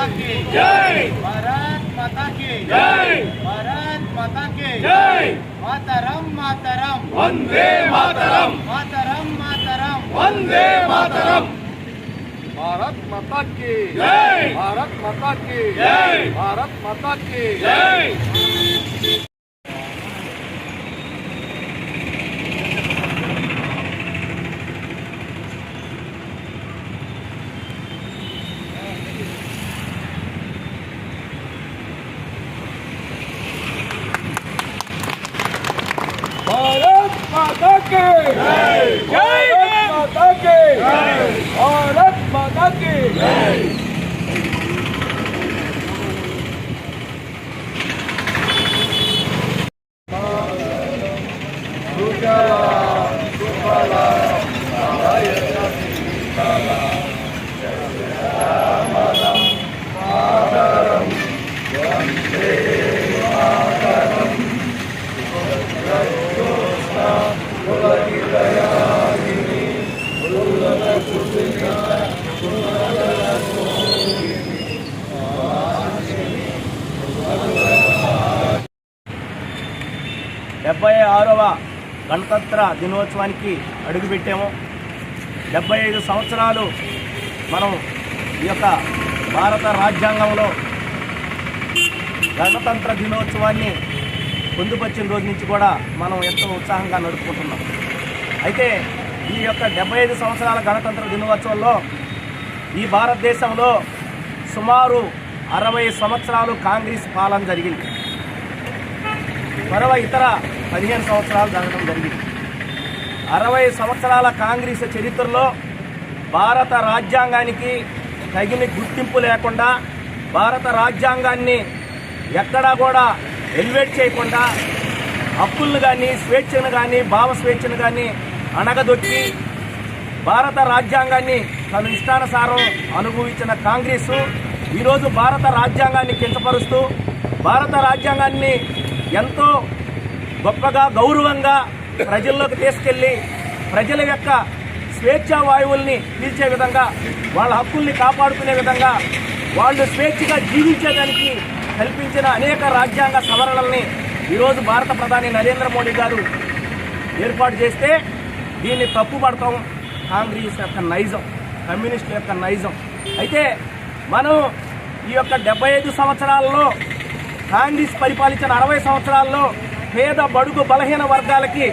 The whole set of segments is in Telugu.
माता की जय भारत माता की जय भारत माता की जय मातरम मातरम वंदे मातरम मातरम मातरम वंदे मातरम भारत माता की जय भारत माता की जय भारत माता की जय డెబ్బై ఆరవ గణతంత్ర దినోత్సవానికి అడుగుపెట్టాము. డెబ్బై ఐదు సంవత్సరాలు మనం ఈ యొక్క భారత రాజ్యాంగంలో గణతంత్ర దినోత్సవాన్ని పొందుపరిచిన రోజు నుంచి కూడా మనం ఎంతో ఉత్సాహంగా నడుపుకుంటున్నాం. అయితే ఈ యొక్క డెబ్బై ఐదు సంవత్సరాల గణతంత్ర దినోత్సవంలో ఈ భారతదేశంలో సుమారు అరవై సంవత్సరాలు కాంగ్రెస్ పాలన జరిగింది. మరవ ఇతర పదిహేను సంవత్సరాలు జరగడం జరిగింది. అరవై సంవత్సరాల కాంగ్రెస్ చరిత్రలో భారత రాజ్యాంగానికి తగిన గుర్తింపు లేకుండా భారత రాజ్యాంగాన్ని ఎక్కడా కూడా ఎలివేట్ చేయకుండా హక్కులను కానీ స్వేచ్ఛను కానీ భావ స్వేచ్ఛను కానీ అణగదొక్కి భారత రాజ్యాంగాన్ని తన ఇష్టానుసారం అనుభవించిన కాంగ్రెస్ ఈరోజు భారత రాజ్యాంగాన్ని కించపరుస్తూ భారత రాజ్యాంగాన్ని ఎంతో గొప్పగా గౌరవంగా ప్రజల్లోకి తీసుకెళ్ళి ప్రజల యొక్క స్వేచ్ఛా వాయువుల్ని పీల్చే విధంగా వాళ్ళ హక్కుల్ని కాపాడుకునే విధంగా వాళ్ళు స్వేచ్ఛగా జీవించేదానికి కల్పించిన అనేక రాజ్యాంగ సవరణల్ని ఈరోజు భారత ప్రధాని నరేంద్ర మోడీ గారు ఏర్పాటు చేస్తే దీన్ని తప్పుపడతాం. కాంగ్రెస్ యొక్క నైజం కమ్యూనిస్టుల యొక్క నైజం. అయితే మనం ఈ యొక్క డెబ్బై ఐదు సంవత్సరాల్లో కాంగ్రెస్ పరిపాలించిన అరవై సంవత్సరాల్లో పేద బడుగు బలహీన వర్గాలకి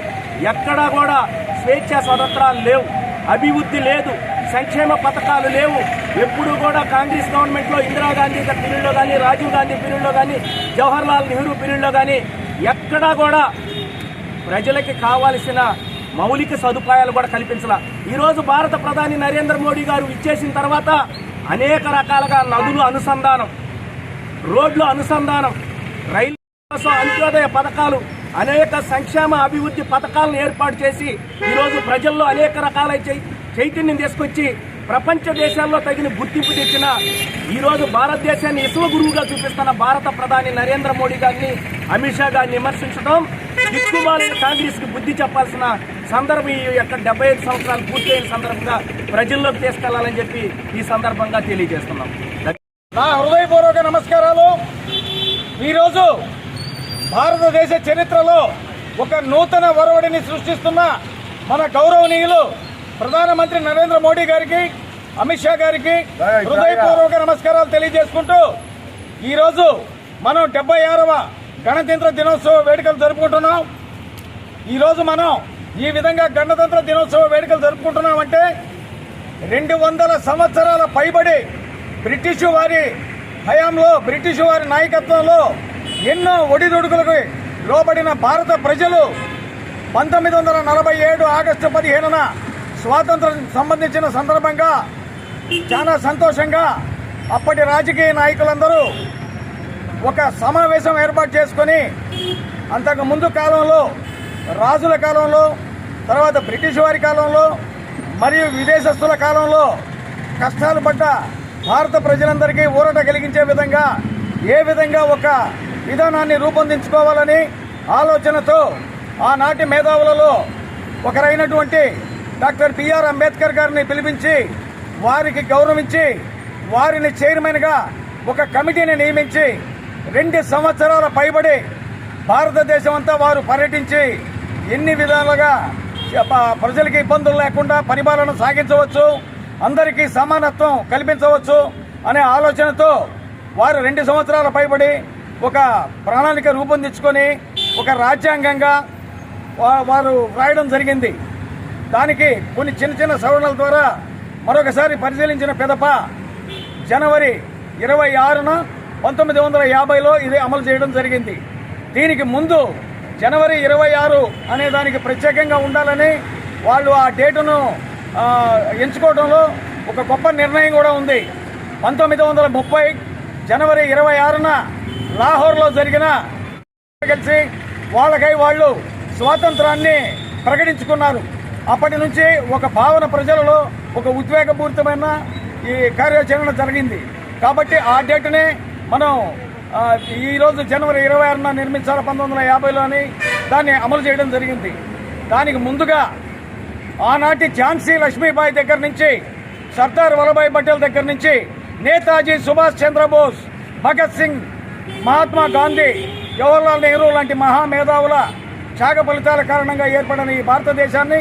ఎక్కడా కూడా స్వేచ్ఛ స్వతంత్రాలు లేవు. అభివృద్ధి లేదు. సంక్షేమ పథకాలు లేవు. ఎప్పుడూ కూడా కాంగ్రెస్ గవర్నమెంట్లో ఇందిరాగాంధీ పీరియడ్లో కానీ రాజీవ్ గాంధీ పీరియడ్లో కానీ జవహర్ లాల్ నెహ్రూ పీరియడ్లో కానీ ఎక్కడా కూడా ప్రజలకి కావాల్సిన మౌలిక సదుపాయాలు కూడా కల్పించాల. ఈరోజు భారత ప్రధాని నరేంద్ర మోడీ గారు ఇచ్చేసిన తర్వాత అనేక రకాలుగా నదులు అనుసంధానం రోడ్లు అనుసంధానం రైలు కోసం అంత్యోదయ పథకాలు అనేక సంక్షేమ అభివృద్ధి పథకాలను ఏర్పాటు చేసి ఈరోజు ప్రజల్లో అనేక రకాల చై- చైతన్యం తీసుకొచ్చి ప్రపంచ దేశాల్లో తగిన గుర్తింపు తెచ్చిన ఈరోజు భారతదేశాన్ని ఇసువ గురువుగా చూపిస్తున్న భారత ప్రధాని నరేంద్ర మోడీ గారిని అమిత్ షా గారిని విమర్శించడం దిక్కుమాలిన కాంగ్రెస్కి బుద్ధి చెప్పాల్సిన సందర్భం ఈ యొక్క డెబ్బై ఐదు సంవత్సరాలు పూర్తయిన సందర్భంగా ప్రజల్లోకి తీసుకెళ్ళాలని చెప్పి ఈ సందర్భంగా తెలియజేస్తున్నాం. నా హృదయపూర్వక నమస్కారాలు. ఈరోజు భారతదేశ చరిత్రలో ఒక నూతన ఒరవడిని సృష్టిస్తున్న మన గౌరవనీయులు ప్రధానమంత్రి నరేంద్ర మోడీ గారికి అమిత్ షా గారికి హృదయపూర్వక నమస్కారాలు తెలియజేసుకుంటూ ఈరోజు మనం డెబ్బై ఆరవ గణతంత్ర దినోత్సవ వేడుకలు జరుపుకుంటున్నాం. ఈరోజు మనం ఈ విధంగా గణతంత్ర దినోత్సవ వేడుకలు జరుపుకుంటున్నామంటే రెండు వందల సంవత్సరాల పైబడి బ్రిటిషు వారి హయాంలో బ్రిటిష్ వారి నాయకత్వంలో ఎన్నో ఒడిదుడుకులకు లోబడిన భారత ప్రజలు పంతొమ్మిది వందల నలభై ఏడు ఆగస్టు పదిహేనున స్వాతంత్రం సంబంధించిన సందర్భంగా చాలా సంతోషంగా అప్పటి రాజకీయ నాయకులందరూ ఒక సమావేశం ఏర్పాటు చేసుకొని అంతకు ముందు కాలంలో రాజుల కాలంలో తర్వాత బ్రిటిష్ వారి కాలంలో మరియు విదేశస్తుల కాలంలో కష్టాలు పడ్డ భారత ప్రజలందరికీ ఊరట కలిగించే విధంగా ఏ విధంగా ఒక విధానాన్ని రూపొందించుకోవాలని ఆలోచనతో ఆనాటి మేధావులలో ఒకరైనటువంటి డాక్టర్ బిఆర్ అంబేద్కర్ గారిని పిలిపించి వారికి గౌరవించి వారిని చైర్మన్గా ఒక కమిటీని నియమించి రెండు సంవత్సరాల పైబడి భారతదేశం అంతా వారు పర్యటించి ఎన్ని విధాలుగా ప్రజలకి ఇబ్బందులు లేకుండా పరిపాలన సాగించవచ్చు. అందరికీ సమానత్వం కల్పించవచ్చు అనే ఆలోచనతో వారు రెండు సంవత్సరాల పైబడి ఒక ప్రణాళిక రూపొందించుకొని ఒక రాజ్యాంగంగా వారు రాయడం జరిగింది. దానికి కొన్ని చిన్న చిన్న సవరణల ద్వారా మరొకసారి పరిశీలించిన పెదప జనవరి ఇరవై ఆరున పంతొమ్మిది వందల యాభైలో ఇది అమలు చేయడం జరిగింది. దీనికి ముందు జనవరి ఇరవై ఆరు అనే దానికి ప్రత్యేకంగా ఉండాలని వాళ్ళు ఆ డేటును ఎంచుకోవడంలో ఒక గొప్ప నిర్ణయం కూడా ఉంది. పంతొమ్మిది వందల ముప్పై జనవరి ఇరవై ఆరున లాహోర్లో జరిగిన కలిసి వాళ్ళకై వాళ్ళు స్వాతంత్రాన్ని ప్రకటించుకున్నారు. అప్పటి నుంచి ఒక భావన ప్రజలలో ఒక ఉద్వేగపూరితమైన ఈ కార్యాచరణ జరిగింది. కాబట్టి ఆ డేట్నే మనం ఈరోజు జనవరి ఇరవై ఆరున నిర్మించాలి పంతొమ్మిది వందల యాభైలో అని దాన్ని అమలు చేయడం జరిగింది. దానికి ముందుగా ఆనాటి ఝాన్సీ లక్ష్మీబాయి దగ్గర నుంచి సర్దార్ వల్లభాయ్ పటేల్ దగ్గర నుంచి నేతాజీ సుభాష్ చంద్రబోస్ భగత్ సింగ్ మహాత్మా గాంధీ జవహర్లాల్ నెహ్రూ లాంటి మహామేధావుల త్యాగ ఫలితాల కారణంగా ఏర్పడిన ఈ భారతదేశాన్ని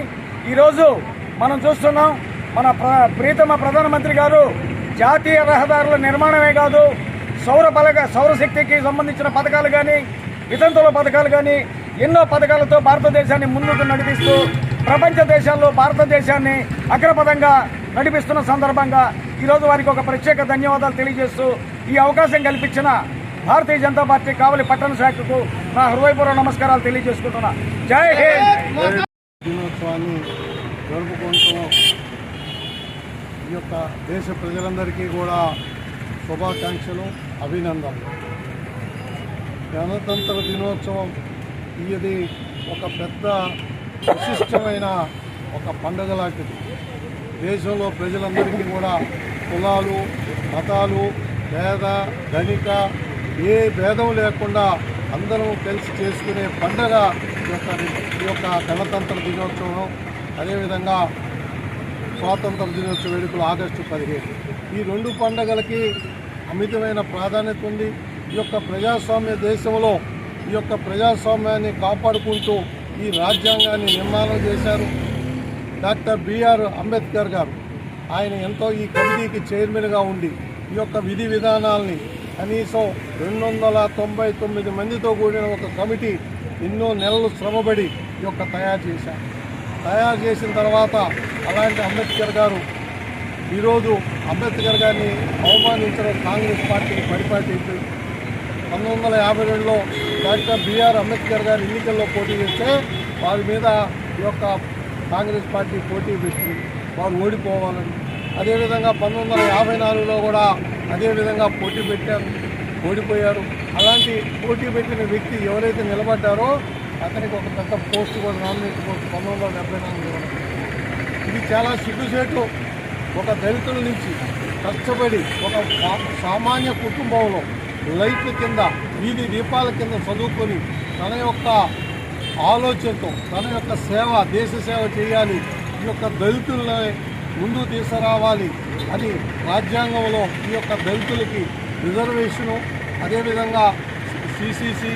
ఈరోజు మనం చూస్తున్నాం. మన ప్రీతమ ప్రధానమంత్రి గారు జాతీయ రహదారుల నిర్మాణమే కాదు సౌర బలగ సౌరశక్తికి సంబంధించిన పథకాలు కానీ వితంతుల పథకాలు కానీ ఎన్నో పథకాలతో భారతదేశాన్ని ముందుకు నడిపిస్తూ ప్రపంచ దేశాల్లో భారతదేశాన్ని అగ్రపదంగా నడిపిస్తున్న సందర్భంగా ఈరోజు వారికి ఒక ప్రత్యేక ధన్యవాదాలు తెలియజేస్తూ ఈ అవకాశం కల్పించిన భారతీయ జనతా పార్టీ కావలి పట్టణ శాఖకు నా హృదయపూర్వ నమస్కారాలు తెలియజేసుకుంటున్నా. జై హింద్! దినోత్సవాన్ని జరుపుకుంటూ ఈ యొక్క దేశ ప్రజలందరికీ కూడా శుభాకాంక్షలు అభినందనలు. గణతంత్ర దినోత్సవం ఇది ఒక పెద్ద విశిష్టమైన ఒక పండుగ లాంటిది. దేశంలో ప్రజలందరికీ కూడా కులాలు మతాలు పేద ధనిక ఏ భేదం లేకుండా అందరం కలిసి చేసుకునే పండగ ఈ యొక్క ఈ యొక్క గణతంత్ర దినోత్సవం. అదేవిధంగా స్వాతంత్ర దినోత్సవ వేడుకలు ఆగస్టు పదిహేను. ఈ రెండు పండగలకి అమితమైన ప్రాధాన్యత ఉంది. ఈ యొక్క ప్రజాస్వామ్య దేశంలో ఈ యొక్క ప్రజాస్వామ్యాన్ని కాపాడుకుంటూ ఈ రాజ్యాంగాన్ని నిర్మాణం చేశారు. డాక్టర్ బిఆర్ అంబేద్కర్ గారు. ఆయన ఎంతో ఈ కమిటీకి చైర్మన్గా ఉండి ఈ యొక్క విధి విధానాల్ని కనీసం రెండు వందల తొంభై తొమ్మిది మందితో కూడిన ఒక కమిటీ ఎన్నో నెలలు శ్రమపడి ఈ యొక్క తయారు చేశారు. తయారు చేసిన తర్వాత అలాంటి అంబేద్కర్ గారు ఈరోజు అంబేద్కర్ గారిని అవమానించడం కాంగ్రెస్ పార్టీకి పరిపాటి పంతొమ్మిది వందల యాభై రెండులో డాక్టర్ బిఆర్ అంబేద్కర్ గారు ఎన్నికల్లో పోటీ చేస్తే వారి మీద ఈ యొక్క కాంగ్రెస్ పార్టీ పోటీ పెట్టింది వారు ఓడిపోవాలని. అదేవిధంగా పంతొమ్మిది వందల యాభై నాలుగులో కూడా అదేవిధంగా పోటీ పెట్టారు ఓడిపోయారు. అలాంటి పోటీ పెట్టిన వ్యక్తి ఎవరైతే నిలబడ్డారో అతనికి ఒక పెద్ద పోస్ట్ కూడా నామినేట్ పోస్ట్ పంతొమ్మిది వందల డెబ్బై నాలుగు ఇది చాలా సిగ్గుసేటు ఒక దళితుల నుంచి కష్టపడి ఒక సా- సామాన్య కుటుంబంలో లైట్ల కింద వీధి దీపాల కింద చదువుకొని తన యొక్క ఆలోచనతో తన యొక్క సేవ దేశ సేవ చేయాలి ఈ యొక్క దళితులని ముందు తీసుకురావాలి అని రాజ్యాంగంలో ఈ యొక్క దళితులకి రిజర్వేషను అదేవిధంగా సిసిసి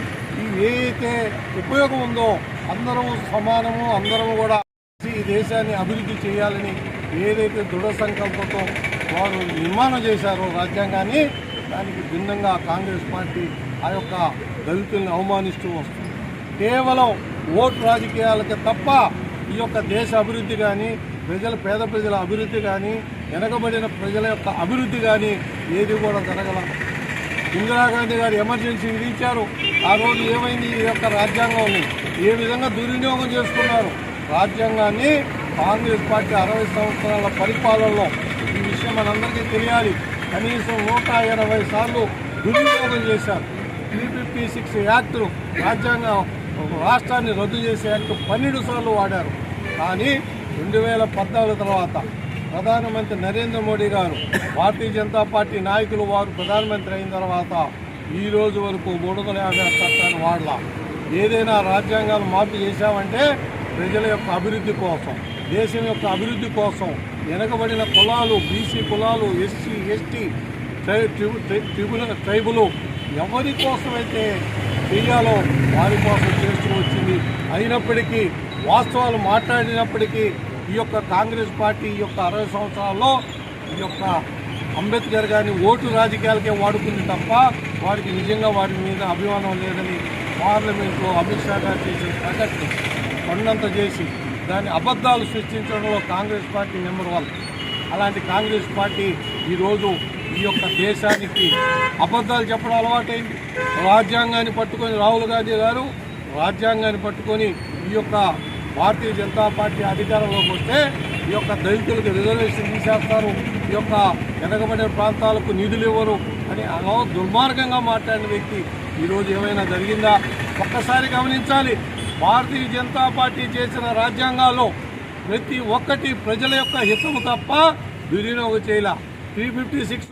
ఏ అయితే ఉపయోగం ఉందో అందరము సమానము అందరము కూడా ఈ దేశాన్ని అభివృద్ధి చేయాలని ఏదైతే దృఢ సంకల్పంతో వారు నిర్మాణం చేశారో రాజ్యాంగాన్ని దానికి భిన్నంగా కాంగ్రెస్ పార్టీ ఆ యొక్క దళితుల్ని అవమానిస్తూ వస్తుంది. కేవలం ఓటు రాజకీయాలకి తప్ప ఈ యొక్క దేశ అభివృద్ధి కానీ ప్రజల పేద ప్రజల అభివృద్ధి కానీ వెనకబడిన ప్రజల యొక్క అభివృద్ధి కానీ ఏది కూడా జరగల ఇందిరాగాంధీ గారు ఎమర్జెన్సీ విధించారు. ఆ రోజు ఏమైంది? ఈ యొక్క రాజ్యాంగంని ఏ విధంగా దుర్వినియోగం చేసుకున్నారు? రాజ్యాంగాన్ని కాంగ్రెస్ పార్టీ అరవై సంవత్సరాల పరిపాలనలో ఈ విషయం మనందరికీ తెలియాలి. కనీసం నూట ఇరవై సార్లు దుర్వినియోగం చేశారు. త్రీ ఫిఫ్టీ సిక్స్ యాక్ట్ రాజ్యాంగం రాష్ట్రాన్ని రద్దు చేసే యాక్ట్ పన్నెండు సార్లు వాడారు. కానీ రెండు వేల పద్నాలుగు తర్వాత ప్రధానమంత్రి నరేంద్ర మోడీ గారు భారతీయ జనతా పార్టీ నాయకులు వారు ప్రధానమంత్రి అయిన తర్వాత ఈ రోజు వరకు మూడు వందల యాభై చట్టాన్ని వాడలా. ఏదైనా రాజ్యాంగాలు మార్పు చేశామంటే ప్రజల యొక్క అభివృద్ధి కోసం దేశం యొక్క అభివృద్ధి కోసం వెనకబడిన కులాలు బీసీ కులాలు SC ST tri- tribu- tribal tribals ఎవరి కోసమైతే చేయాలో వారి కోసం చేస్తూ వచ్చింది. అయినప్పటికీ వాస్తవాలు మాట్లాడినప్పటికీ ఈ యొక్క కాంగ్రెస్ పార్టీ ఈ యొక్క అరవై సంవత్సరాల్లో ఈ యొక్క అంబేద్కర్ గారిని ఓటు రాజకీయాలకే వాడుకుంది తప్ప వారికి నిజంగా వారి మీద అభిమానం లేదని పార్లమెంట్లో అమిత్ షా గారు చేసిన ప్రకటన కొండంత చేసి దాని అబద్ధాలు సృష్టించడంలో కాంగ్రెస్ పార్టీ నెంబర్ వన్ అలాంటి కాంగ్రెస్ పార్టీ ఈరోజు ఈ యొక్క దేశానికి అబద్ధాలు చెప్పడం అలవాటైంది. రాజ్యాంగాన్ని పట్టుకొని రాహుల్ గాంధీ గారు రాజ్యాంగాన్ని పట్టుకొని ఈ యొక్క భారతీయ జనతా పార్టీ అధికారంలోకి వస్తే ఈ యొక్క దళితులకు రిజర్వేషన్ తీసేస్తారు. ఈ యొక్క వెనకబడిన ప్రాంతాలకు నిధులు ఇవ్వరు అని దుర్మార్గంగా మాట్లాడిన వ్యక్తి ఈరోజు ఏమైనా జరిగిందా? ఒక్కసారి గమనించాలి. భారతీయ జనతా పార్టీ చేసిన రాజ్యాంగాల్లో ప్రతి ఒక్కటి ప్రజల యొక్క హితము తప్ప వినియోగం చేయాల. Three fifty six